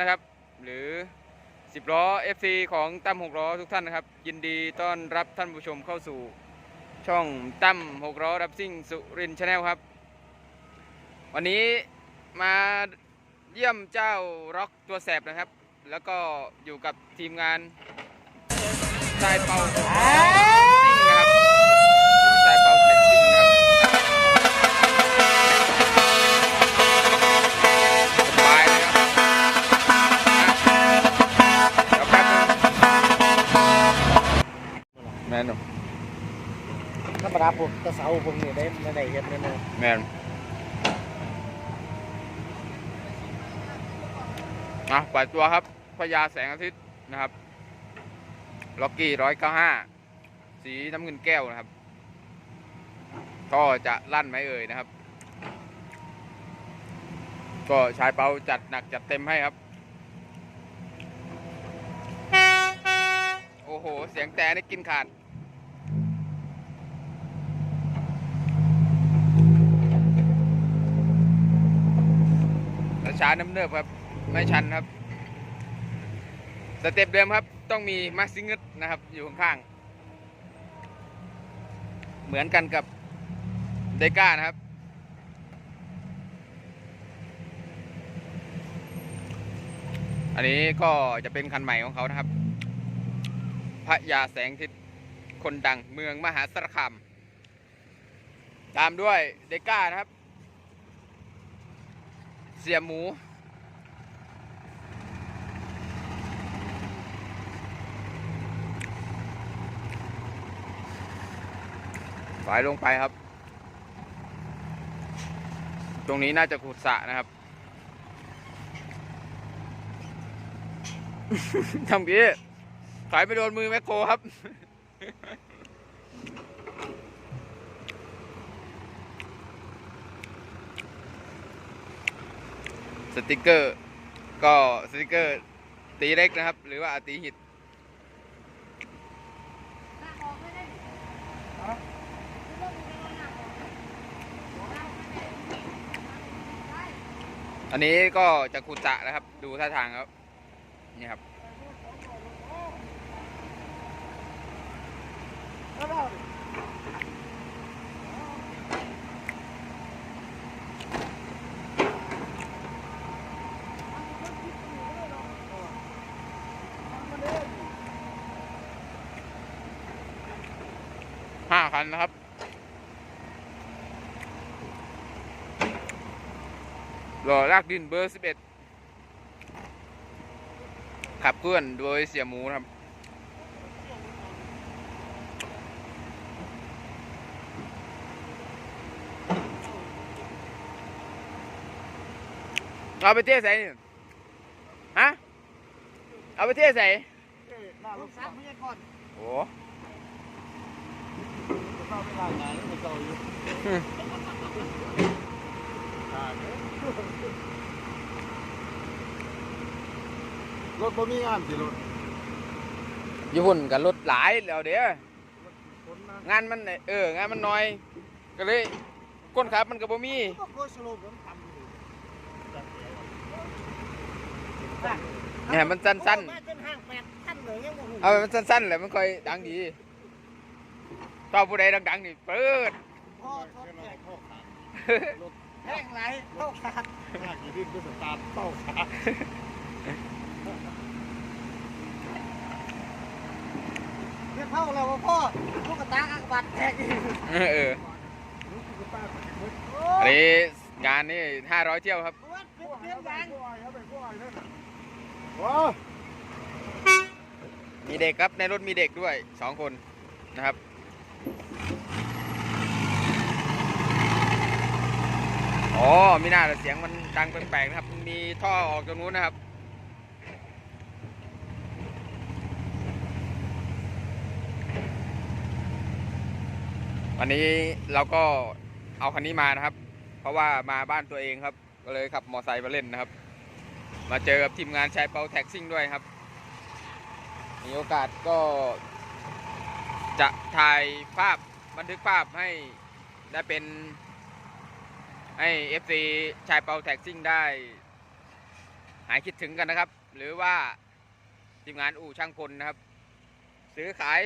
นะครับ หรือ 10 ล้อ FC ของตั้ม6ล้อทุกท่านนะครับ ยินดีต้อนรับท่านผู้ชมเข้าสู่ช่องตั้ม6ล้อรับซิ่งสุรินชาแนลครับ วันนี้มาเยี่ยมเจ้าร็อกตัวแสบนะครับ แล้วก็อยู่กับทีมงานสายเป่า ธรรมดาผมตะเสาผมนี่ได้ไม่ได้เฮ็ดแน่นอนแมนอะปล่อยตัวครับพญาแสงอาทิตย์นะครับ ล็อกกี้ร้อยเก้าห้า สีน้ำเงินแก้วนะครับ ก็จะลั่นไหมเอ่ยนะครับ ก็ชายเปาจัดหนักจัดเต็มให้ครับ โอ้โห เสียงแต่นี่กินขาด ช้าน้ำเนิบครับ ไม่ชันครับ สเต็ปเดิมครับ ต้องมีมาซิงเกิลนะครับ อยู่ข้างๆเหมือนกันกับเดก้านะครับอันนี้ก็จะเป็นคันใหม่ของเขานะครับ พระยาแสงทิศคนดังเมืองมหาสารคาม ตามด้วยเดก้านะครับ เสียหมูฝายลงไปครับ ตรงนี้น่าจะขุดสะนะครับ ทำกี้ถอยไปโดนมือแมคโครครับ สติกเกอร์ ก็สติกเกอร์ ตีเล็กนะครับ หรือว่าตีหิตอันนี้ก็จะขุดสะนะครับ ดูท่าทางครับ นี่ครับ ห้าคันนะครับ หล่อลากดินเบอร์11ขับเคลื่อนโดยเสียหมูนะครับ เอาไปเที่ยวใส่นี่ฮะ เอาไปเที่ยวใส่หน้าลูกสาวไม่ใช่ก่อนโอ้ เข้าไม่ได้งานไม่เข้าอยู่ รถบ่มีงานสิรถญี่ปุ่นกับรถหลายแล้วเดี๋ยวงานมันเอองานมันน้อย ก็เลยก้นขับมันก็บ่มีเนี่ยมันสั้นสั้นเลยยังบ่ฮู้ๆเอามันสั้นๆแหละมันค่อยดังดี ต่อผู้ใดดังๆนี่เปิดพ่อทดแข่งแห้งไหลเข้าขาดหน้ากี่ดิ้นก็สตาร์ทเข้าขาดเรียกเข้าแล้วว่าพ่อลูกกระตากอากาศแตกอีกเออลูกกระตากโอ้อันยนี้งานนี่500เที่ยวครับวัดเป็นเพียงยังว้มีเด็กครับในรถมีเด็กด้วย2คนนะครับ อ๋อมีหน้าแต่เสียงมันดังแปลกๆนะครับ มีท่อออกตรงนู้นนะครับ วันนี้เราก็เอาคันนี้มานะครับ เพราะว่ามาบ้านตัวเองครับ ก็เลยขับมอไซค์มาเล่นนะครับ มาเจอกับทีมงานชายเปาแท็กซิ่งด้วยครับ มีโอกาสก็จะถ่ายภาพบันทึกภาพให้ได้เป็น ให้ FC ชายเปาแท็กซิ่งได้ หายคิดถึงกันนะครับ หรือว่าทีมงานอู่ช่างพลนะครับ ซื้อขาย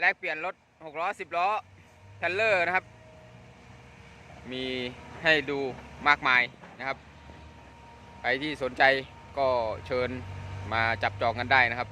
แลกเปลี่ยนรถหกล้อสิบล้อเทรลเลอร์นะครับ มีให้ดูมากมายนะครับ ใครที่สนใจก็เชิญมาจับจองกันได้นะครับ